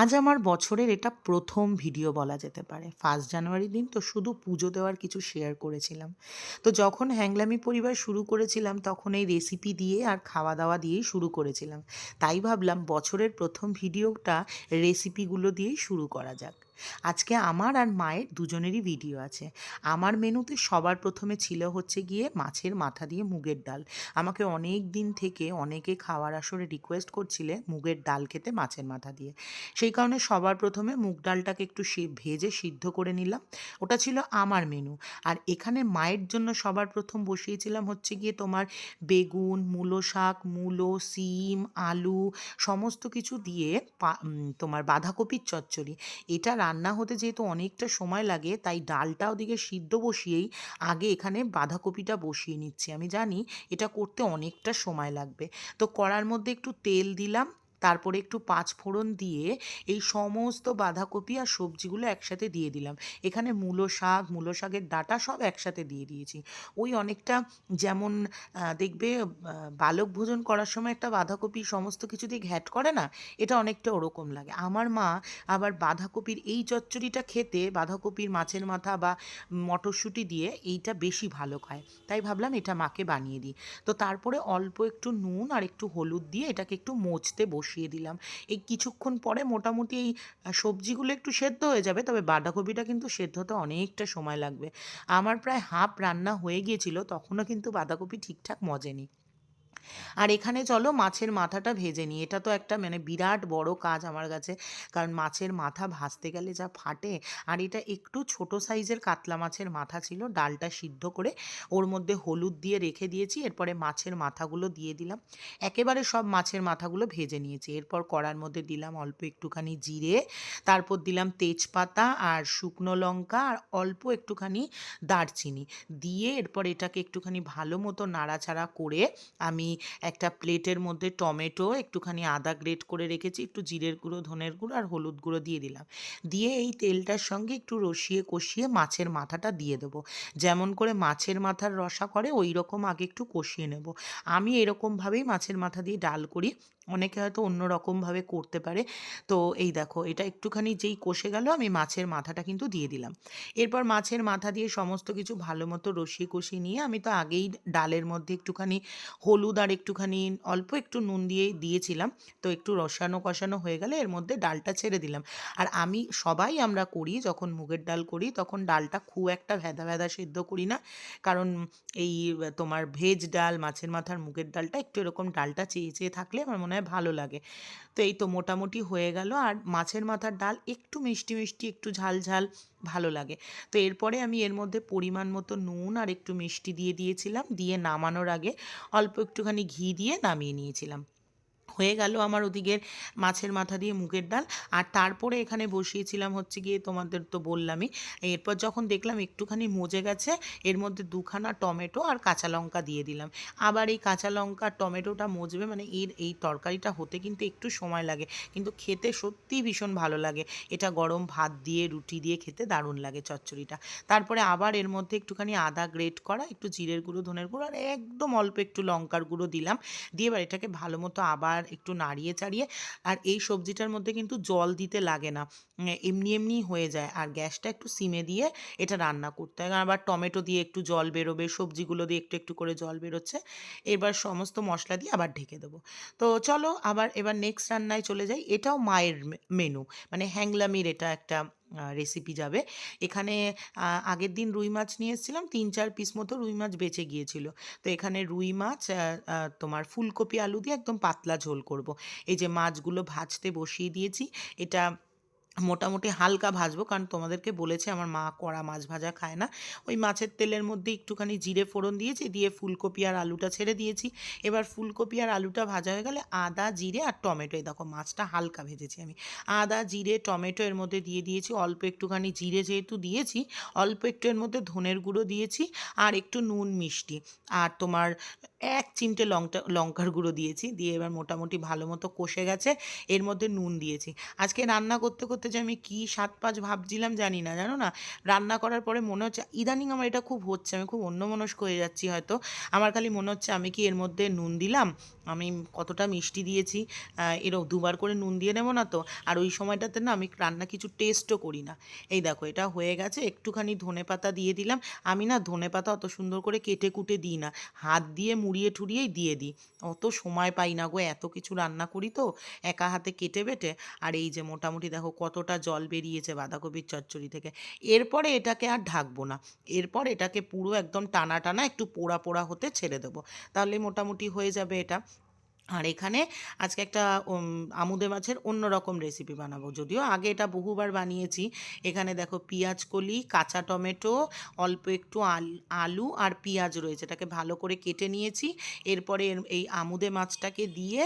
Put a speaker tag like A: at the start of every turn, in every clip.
A: আজ আমার বছরের এটা প্রথম ভিডিও বলা যেতে পারে। ফার্স্ট জানুয়ারি দিন তো শুধু পুজো দেওয়ার কিছু শেয়ার করেছিলাম। তো যখন হ্যাংলামি পরিবার শুরু করেছিলাম, তখন এই রেসিপি দিয়ে আর খাওয়া দাওয়া দিয়েই শুরু করেছিলাম। তাই ভাবলাম বছরের প্রথম ভিডিওটা রেসিপিগুলো দিয়েই শুরু করা যাক। আজকে আমার আর মায়ের দুজনেরই ভিডিও আছে। আমার মেনুতে সবার প্রথমে ছিল হচ্ছে গিয়ে মাছের মাথা দিয়ে মুগের ডাল। আমাকে অনেক দিন থেকে অনেকে খাওয়ার আসরে রিকোয়েস্ট করছিলে মুগের ডাল খেতে মাছের মাথা দিয়ে। সেই কারণে সবার প্রথমে মুগ ডালটাকে একটু ভেজে সিদ্ধ করে নিলাম। ওটা ছিল আমার মেনু। আর এখানে মায়ের জন্য সবার প্রথম বসিয়েছিলাম হচ্ছে গিয়ে তোমার বেগুন, মূলো শাক, মূলো, সিম, আলু, সমস্ত কিছু দিয়ে তোমার বাঁধাকপির চচ্চড়ি। এটা রান্না হতে যেহেতু অনেকটা সময় লাগে, তাই ডালটা ওদিকে সিদ্ধ বসিয়েই আগে এখানে বাঁধাকপিটা বসিয়ে নিচ্ছি। আমি জানি এটা করতে অনেকটা সময় লাগবে। তো কড়ার মধ্যে একটু তেল দিলাম তারপরে একটু পাঁচ ফোড়ন দিয়ে এই সমস্ত বাঁধাকপি আর সবজিগুলো একসাথে দিয়ে দিলাম। এখানে মূলো শাক, মূলো শাকের ডাঁটা সব একসাথে দিয়ে দিয়েছি। ওই অনেকটা যেমন দেখবে বালক ভোজন করার সময় একটা বাঁধাকপি সমস্ত কিছু দিয়ে ঘ্যাট করে না, এটা অনেকটা ওরকম লাগে। আমার মা আবার বাঁধাকপির এই চচ্চড়িটা খেতে, বাঁধাকপির মাছের মাথা বা মটরশুঁটি দিয়ে এইটা বেশি ভালো খায়। তাই ভাবলাম এটা মাকে বানিয়ে দিই। তো তারপরে অল্প একটু নুন আর একটু হলুদ দিয়ে এটাকে একটু মোচতে বসিয়ে দিলাম। এই কিছুক্ষণ পরে মোটামুটি এই সবজিগুলো একটু সেদ্ধ হয়ে যাবে, তবে বাঁধাকপিটা কিন্তু সেদ্ধ হতে অনেকটা সময় লাগবে। আমার প্রায় হাফ রান্না হয়ে গিয়েছিল, তখনও কিন্তু বাঁধাকপি ঠিকঠাক মজেনি। আর এখানে চলো মাছের মাথাটা ভেজে নিই। এটা তো একটা মানে বিরাট বড় কাজ আমার কাছে। কারণ মাছের মাথা ভাজতে গেলে যা ফাটে, আর এটা একটু ছোট সাইজের কাতলা মাছের মাথা ছিল, ডালটা সিদ্ধ করে ওর মধ্যে হলুদ দিয়ে রেখে দিয়েছি, এরপরে মাছের মাথাগুলো দিয়ে দিলাম। একেবারে সব মাছের মাথাগুলো ভেজে নিয়েছি। এরপর কড়ার মধ্যে দিলাম অল্প একটুখানি জিরে, তারপর দিলাম তেজপাতা আর শুকনো লঙ্কা আর অল্প একটুখানি দারচিনি। দিয়ে এরপর এটাকে একটুখানি ভালো মতো নাড়াচাড়া করে আমি একটা প্লেটের মধ্যে টমেটো, একটুখানি আদা গ্রেট করে রেখেছি, একটু জিরের গুঁড়ো, ধনের গুঁড়ো আর হলুদ গুঁড়ো দিয়ে দিলাম। দিয়ে এই তেলটার সঙ্গে একটু রসিয়ে কষিয়ে মাছের মাথাটা দিয়ে দেবো। যেমন করে মাছের মাথার রসা করে ওই রকম আগে একটু কষিয়ে নেব। আমি এরকমভাবেই মাছের মাথা দিয়ে ডাল করি। অনেকে হয়তো অন্য রকমভাবে করতে পারে। তো এই দেখো, এটা একটুখানি যেই কষে গেল, আমি মাছের মাথাটা কিন্তু দিয়ে দিলাম। এরপর মাছের মাথা দিয়ে সমস্ত কিছু ভালো মতো রসিয়ে কষিয়ে নিয়ে, আমি তো আগেই ডালের মধ্যে একটুখানি হলুদ আর একটুখানি অল্প একটু নুন দিয়ে দিয়েছিলাম। তো একটু রসানো কষানো হয়ে গেলে এর মধ্যে ডালটা ছেড়ে দিলাম। আর আমি সবাই আমরা করি, যখন মুগের ডাল করি, তখন ডালটা খুব একটা ভেদা ভেদা সেদ্ধ করি না। কারণ এই তোমার ভেজ ডাল, মাছের মাথার মুগের ডালটা একটু এরকম ডালটা চেয়ে চেয়ে থাকলে আমার মনে হয় ভালো লাগে। তো এই তো মোটামুটি হয়ে গেল। আর মাছের মাথার ডাল একটু মিষ্টি মিষ্টি, একটু ঝাল ঝাল ভালো লাগে। তো এরপরে আমি এর মধ্যে পরিমাণ মতো নুন আর একটু মিষ্টি দিয়ে দিয়েছিলাম। দিয়ে নামানোর আগে অল্প একটুখানি ঘি দিয়ে নামিয়ে নিয়েছিলাম। হয়ে গেল আমার ওদিকের মাছের মাথা দিয়ে মুগের ডাল। আর তারপরে এখানে বসিয়েছিলাম হচ্ছে গিয়ে তোমাদের তো বললামই। এরপর যখন দেখলাম একটুখানি মজে গেছে, এর মধ্যে দুখানা টমেটো আর কাঁচা লঙ্কা দিয়ে দিলাম। আবার এই কাঁচা লঙ্কা টমেটোটা মজবে মানে এর এই তরকারিটা হতে কিন্তু একটু সময় লাগে। কিন্তু খেতে সত্যিই ভীষণ ভালো লাগে। এটা গরম ভাত দিয়ে, রুটি দিয়ে খেতে দারুণ লাগে চচ্চড়িটা। তারপরে আবার এর মধ্যে একটুখানি আদা গ্রেট করা, একটু জিরের গুঁড়ো, ধনের গুঁড়ো, আর একদম অল্প একটু লঙ্কার গুঁড়ো দিলাম। দিয়ে এবার এটাকে ভালো মতো আবার একটু নাড়িয়ে চাড়িয়ে, আর এই সবজিটার মধ্যে কিন্তু জল দিতে লাগে না। এমনি এমনি হয়ে যায়। আর গ্যাসটা একটু সিমে দিয়ে এটা রান্না করতে হয়। আবার টমেটো দিয়ে একটু জল বেরোবে, সবজিগুলো দিয়ে একটু একটু করে জল বেরোচ্ছে। এবার সমস্ত মশলা দিয়ে আবার ঢেকে দেবো। তো চলো আবার এবার নেক্সট রান্নায় চলে যাই। এটাও মায়ের মেনু মানে হ্যাংলামির এটা একটা রেসিপি যাবে এখানে আগের দিন রুই মাছ নিয়ে এসেছিলাম, তিন চার পিস মতো রুই মাছ বেঁচে গিয়েছিল তো এখানে রুই মাছ তোমার ফুলকপি, আলু দিয়ে একদম পাতলা ঝোল করব। এই যে মাছগুলো ভাজতে বসিয়ে দিয়েছি, এটা মোটামুটি হালকা ভাজবো, কারণ তোমাদেরকে বলেছে আমার মা কড়া মাছ ভাজা খায় না। ওই মাছের তেলের মধ্যে একটুখানি জিরে ফোড়ন দিয়েছি, দিয়ে ফুলকপি আর আলুটা ছেড়ে দিয়েছি। এবার ফুলকপি আর আলুটা ভাজা হয়ে গেলে আদা, জিরে আর টমেটো। এই দেখো মাছটা হালকা ভেজেছি আমি। আদা, জিরে, টমেটো এর মধ্যে দিয়ে দিয়েছি, অল্প একটুখানি জিরে যেহেতু দিয়েছি, অল্প একটু এর মধ্যে ধনের গুঁড়ো দিয়েছি, আর একটু নুন মিষ্টি। আর তোমার এক চিমটে লঙ্কা লঙ্কার গুঁড়ো দিয়েছি, দিয়ে এবার মোটামুটি ভালো মতো কষে গেছে, এর মধ্যে নুন দিয়েছি। আজকে রান্না করতে করতে যে আমি কী সাত পাঁচ ভাবছিলাম জানি না, জানো না? রান্না করার পরে মনে হচ্ছে, ইদানিং আমার এটা খুব হচ্ছে, আমি খুব অন্যমনস্ক হয়ে যাচ্ছি হয়তো। আমার খালি মনে হচ্ছে আমি কি এর মধ্যে নুন দিলাম? আমি কতটা মিষ্টি দিয়েছি? এরও দুবার করে নুন দিয়ে নেব না তো? আর ওই সময়টাতে না আমি রান্না কিছু টেস্টও করি না। এই দেখো, এটা হয়ে গেছে, একটুখানি ধনে পাতা দিয়ে দিলাম। আমি না ধনে পাতা অত সুন্দর করে কেটে কুটে দিই না। হাত দিয়ে মুড়িয়ে ঠুড়িয়েই দিয়ে দিই। অত সময় পাই না গো, এত কিছু রান্না করি তো, একা হাতে কেটে বেটে। আর এই যে মোটামুটি দেখো কতটা জল বেরিয়েছে বাঁধাকপির চচ্চড়ি থেকে। এরপরে এটাকে আর ঢাকবো না। এরপর এটাকে পুরো একদম টানা টানা একটু পোড়া পোড়া হতে ছেড়ে দেবো। তাহলে মোটামুটি হয়ে যাবে এটা। আর এখানে আজকে একটা আমুদে মাছের অন্য রকম রেসিপি বানাবো। যদিও আগে এটা বহুবার বানিয়েছি। এখানে দেখো পেঁয়াজ কলি, কাঁচা টমেটো, অল্প একটু আলু আর পেঁয়াজ রয়েছে। এটাকে ভালো করে কেটে নিয়েছি। এরপরে এই আমুদে মাছটাকে দিয়ে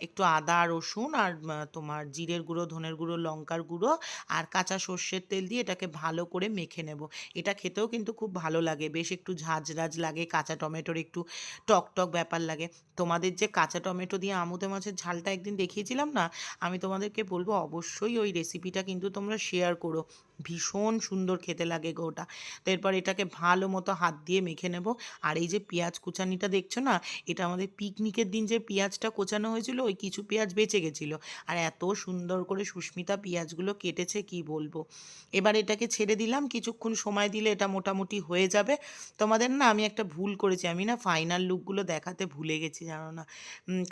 A: একটু আদা, রসুন আর তোমার জিরের গুঁড়ো, ধনের গুঁড়ো, লঙ্কার গুঁড়ো আর কাঁচা সর্ষের তেল দিয়ে এটাকে ভালো করে মেখে নেব। এটা খেতেও কিন্তু খুব ভালো লাগে। বেশ একটু ঝাঁঝরাজ লাগে। কাঁচা টমেটোর একটু টক টক ব্যাপার লাগে। তোমাদের যে কাঁচা টমেটো দিয়ে আমুদে মাছের ঝালটা একদিন দেখিয়েছিলাম না, আমি তোমাদেরকে বলব অবশ্যই ওই রেসিপিটা কিন্তু তোমরা শেয়ার করো। ভীষণ সুন্দর খেতে লাগে গোটা। তো এরপর এটাকে ভালো মতো হাত দিয়ে মেখে নেব। আর এই যে পেঁয়াজ কুচানিটা দেখছ না? এটা আমাদের পিকনিকের দিন যে পেঁয়াজটা কোচানো হয়েছিল, ওই কিছু পেঁয়াজ বেঁচে গেছিল। আর এত সুন্দর করে সুস্মিতা পেঁয়াজগুলো কেটেছে, কি বলব? এবার এটাকে ছেড়ে দিলাম, কিছুক্ষণ সময় দিলে এটা মোটামুটি হয়ে যাবে। তোমাদের না, আমি একটা ভুল করেছি, আমি না ফাইনাল লুকগুলো দেখাতে ভুলে গেছি, জানো না?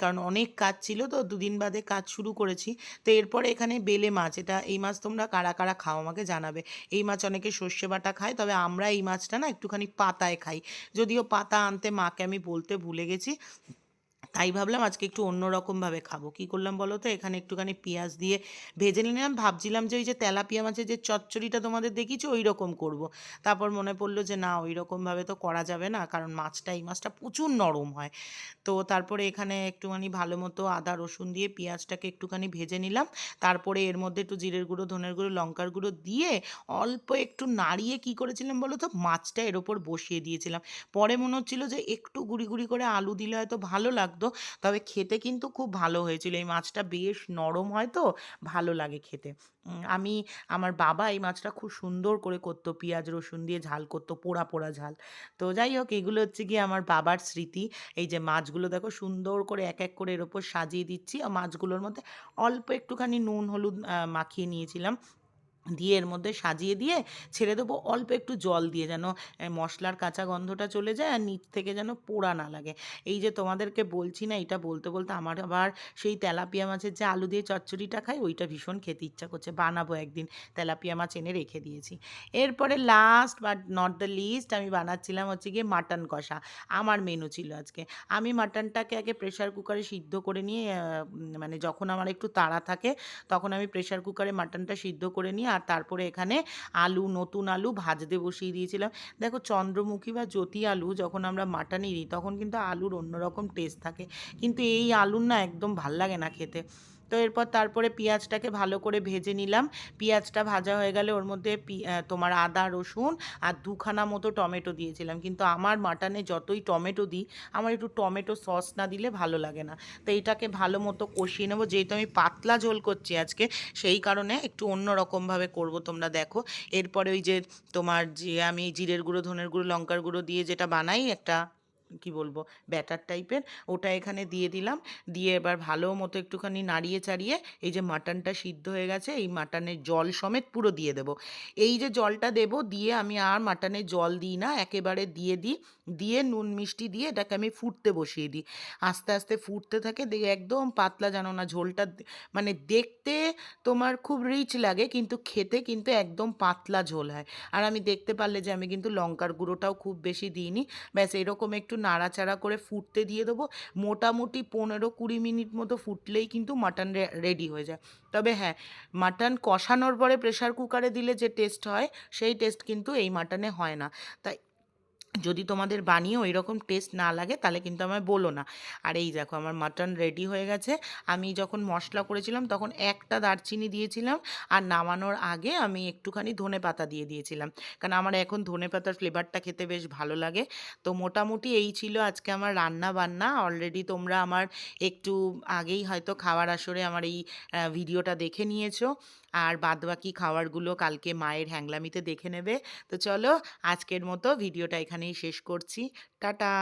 A: কারণ অনেক কাজ ছিল তো, দুদিন বাদে কাজ শুরু করেছি। তো এরপরে এখানে বেলে মাছ, এটা এই মাছ তোমরা কারা কারা খাও আমাকে জানাবে। এই মাছ অনেকে সর্ষে বাটা খায়, তবে আমরা এই মাছটা না একটুখানি পাতায় খাই। যদিও পাতা আনতে মাকে আমি বলতে ভুলে গেছি। তাই ভাবলাম আজকে একটু অন্যরকমভাবে খাব। কী করলাম বলো তো? এখানে একটুখানি পেঁয়াজ দিয়ে ভেজে নিলাম। ভাবছিলাম যে ওই যে তেলাপিয়া মাছের যে চচ্চড়িটা তোমাদের দেখিয়েছি ওই রকম করব। তারপর মনে পড়ল যে না ওই রকমভাবে তো করা যাবে না, কারণ মাছটা, এই মাছটা প্রচুর নরম হয়। তো তারপরে এখানে একটুখানি ভালো মতো আদা, রসুন দিয়ে পেঁয়াজটাকে একটুখানি ভেজে নিলাম। তারপরে এর মধ্যে একটু জিরের গুঁড়ো, ধনের গুঁড়ো, লঙ্কার গুঁড়ো দিয়ে অল্প একটু নাড়িয়ে কি করেছিলাম বলো তো? মাছটা এর ওপর বসিয়ে দিয়েছিলাম। পরে মনে হচ্ছিল যে একটু গুঁড়ি গুঁড়ি করে আলু দিলে হয়তো ভালো লাগতো। তবে খেতে কিন্তু খুব ভালো হয়েছিল। এই মাছটা বেশ নরম হয় তো, ভালো লাগে খেতে। আমি, আমার বাবা এই মাছটা খুব সুন্দর করে করতো, পেঁয়াজ, রসুন দিয়ে ঝাল করতো, পোড়া পোড়া ঝাল। তো যাই হোক, এগুলো হচ্ছে গিয়ে আমার বাবার স্মৃতি। এই যে মাছগুলো দেখো সুন্দর করে এক এক করে এর ওপর সাজিয়ে দিচ্ছি। আর মাছগুলোর মধ্যে অল্প একটুখানি নুন, হলুদ মাখিয়ে নিয়েছিলাম। দিয়ে এর মধ্যে সাজিয়ে দিয়ে ছেড়ে দেবো। অল্প একটু জল দিয়ে যেন মশলার কাঁচা গন্ধটা চলে যায় আর নিচ থেকে যেন পোড়া না লাগে। এই যে তোমাদেরকে বলছি না, এটা বলতে বলতে আমার আবার সেই তেলাপিয়া মাছের যে আলু দিয়ে চচ্চড়িটা খাই, ওইটা ভীষণ খেতে ইচ্ছা করছে। বানাবো একদিন, তেলাপিয়া মাছ এনে রেখে দিয়েছি। এরপরে last but not the least আমি বানাচ্ছিলাম হচ্ছে গিয়ে মাটন কষা। আমার মেনু ছিল আজকে। আমি মাটনটাকে আগে প্রেশার কুকারে সিদ্ধ করে নিয়ে মানে যখন আমার একটু তাড়া থাকে, তখন আমি প্রেশার কুকারে মাটনটা সিদ্ধ করে নিয়ে আর তারপরে এখানে আলু, নতুন আলু ভাজতে বসিয়ে দিয়েছিলাম। দেখো চন্দ্রমুখী বা জ্যোতি আলু যখন আমরা মাটানি দিই তখন কিন্তু আলুর অন্যরকম টেস্ট থাকে। কিন্তু এই আলুর না একদম ভালো লাগে না খেতে। তো এরপর তারপরে পেঁয়াজটাকে ভালো করে ভেজে নিলাম। পেঁয়াজটা ভাজা হয়ে গেলে ওর মধ্যে তোমার আদা, রসুন আর দুখানা মতো টমেটো দিয়েছিলাম। কিন্তু আমার মাটনে যতই টমেটো দিই, আমার একটু টমেটো সস না দিলে ভালো লাগে না। তো এটাকে ভালো মতো কষিয়ে নেব। যেহেতু আমি পাতলা ঝোল করছি আজকে, সেই কারণে একটু অন্য রকমভাবে করব তোমরা দেখো। এরপরে ওই যে তোমার যে আমি জিরের গুঁড়ো, ধনের গুঁড়ো, লঙ্কার গুঁড়ো দিয়ে যেটা বানাই একটা কি বলব ব্যাটার টাইপের ওটা এখানে দিয়ে দিলাম। দিয়ে এবার ভালো মতো একটুখানি নাড়িয়ে চাড়িয়ে, এই যে মাটনটা সিদ্ধ হয়ে গেছে, এই মাটনের জল সমেত পুরো দিয়ে দেবো। এই যে জলটা দেব, দিয়ে আমি আর মাটনের জল দিই না, একেবারে দিয়ে দিই। দিয়ে নুন মিষ্টি দিয়ে এটাকে আমি ফুটতে বসিয়ে দিই। আস্তে আস্তে ফুটতে থাকে দিয়ে একদম পাতলা জানো না, ঝোলটা মানে দেখতে তোমার খুব রিচ লাগে কিন্তু খেতে কিন্তু একদম পাতলা ঝোল হয়। আর আমি দেখতে পারলে যে আমি কিন্তু লঙ্কার গুঁড়োটাও খুব বেশি দিইনি। ব্যাস, এরকম একটু নাড়াচাড়া করে ফুটতে দিয়ে দেবো। মোটামুটি পনেরো কুড়ি মিনিট মতো ফুটলেই কিন্তু মাটন রেডি হয়ে যায়। তবে হ্যাঁ মাটন কষানোর পরে প্রেশার কুকারে দিলে যে টেস্ট হয়, সেই টেস্ট কিন্তু এই মাটনে হয় না। তাই যদি তোমাদের বানিয়ে ওই রকম টেস্ট না লাগে, তাহলে কিন্তু আমায় বলো না। আর এই দেখো, আমার মাটন রেডি হয়ে গেছে। আমি যখন মশলা করেছিলাম, তখন একটা দারচিনি দিয়েছিলাম। আর নামানোর আগে আমি একটুখানি ধনে পাতা দিয়ে দিয়েছিলাম। কারণ আমার এখন ধনে পাতার ফ্লেভারটা খেতে বেশ ভালো লাগে। তো মোটামুটি এই ছিল আজকে আমার রান্না বান্না। অলরেডি তোমরা আমার একটু আগেই হয়তো খাওয়ার আসরে আমার এই ভিডিওটা দেখে নিয়েছো। আর বাদবাকি খাওয়ারগুলো কালকে মায়ের হ্যাংলামিতে দেখে নেবে। তো চলো, আজকের মতো ভিডিওটা এখানেই শেষ করছি। টাটা!